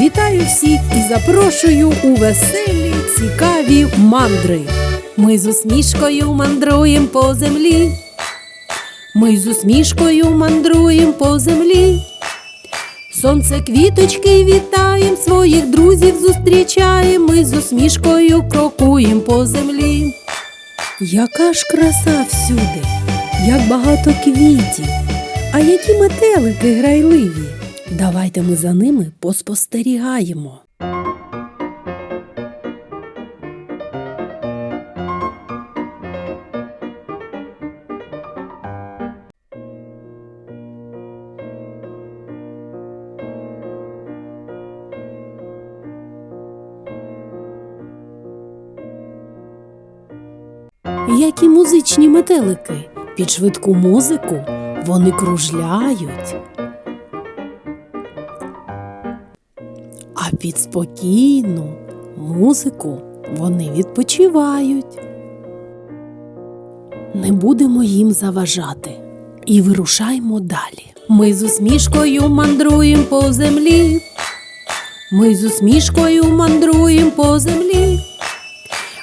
Вітаю всіх і запрошую у веселі, цікаві мандри. Ми з усмішкою мандруємо по землі. Ми з усмішкою мандруємо по землі. Сонце квіточки вітаєм, своїх друзів зустрічаєм, ми з усмішкою крокуєм по землі. Яка ж краса всюди, як багато квітів, а які метелики грайливі. Давайте ми за ними поспостерігаємо. Які музичні метелики під швидку музику вони кружляють. Під спокійну музику вони відпочивають. Не будемо їм заважати і вирушаймо далі. Ми з усмішкою мандруємо по землі. Ми з усмішкою мандруємо по землі.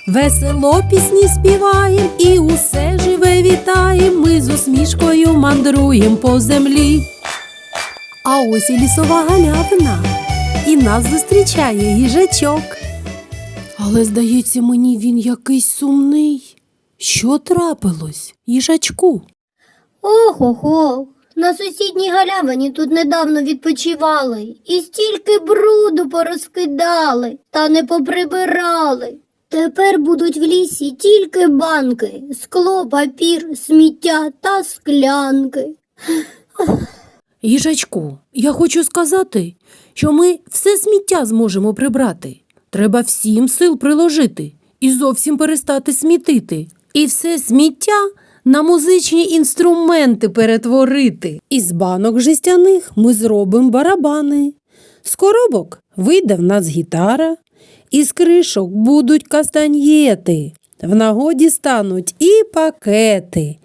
Весело пісні співаєм і усе живе вітаєм. Ми з усмішкою мандруєм по землі. А ось і лісова галявина, нас зустрічає їжачок. Але, здається, мені він якийсь сумний. Що трапилось, їжачку? Ох-охо, на сусідній галявині тут недавно відпочивали і стільки бруду порозкидали та не поприбирали. Тепер будуть в лісі тільки банки, скло, папір, сміття та склянки. Їжачку, я хочу сказати, що ми все сміття зможемо прибрати. Треба всім сил приложити і зовсім перестати смітити. І все сміття на музичні інструменти перетворити. Із банок жестяних ми зробимо барабани. З коробок вийде в нас гітара, із кришок будуть кастаньєти. В нагоді стануть і пакети.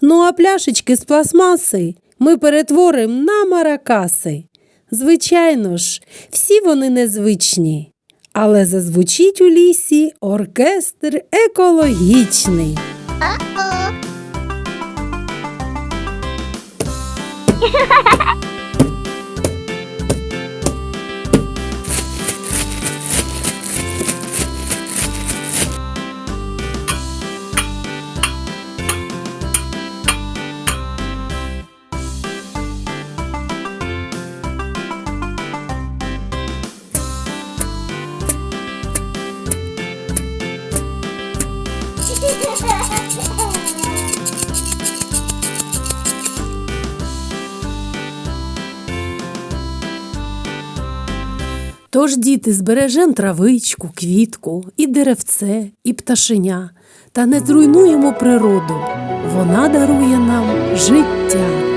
Ну а пляшечки з пластмаси ми перетворимо на маракаси. Звичайно ж, всі вони незвичні, але зазвучить у лісі оркестр екологічний. Тож, діти, збережем травичку, квітку, і деревце, і пташеня, та не зруйнуємо природу. Вона дарує нам життя.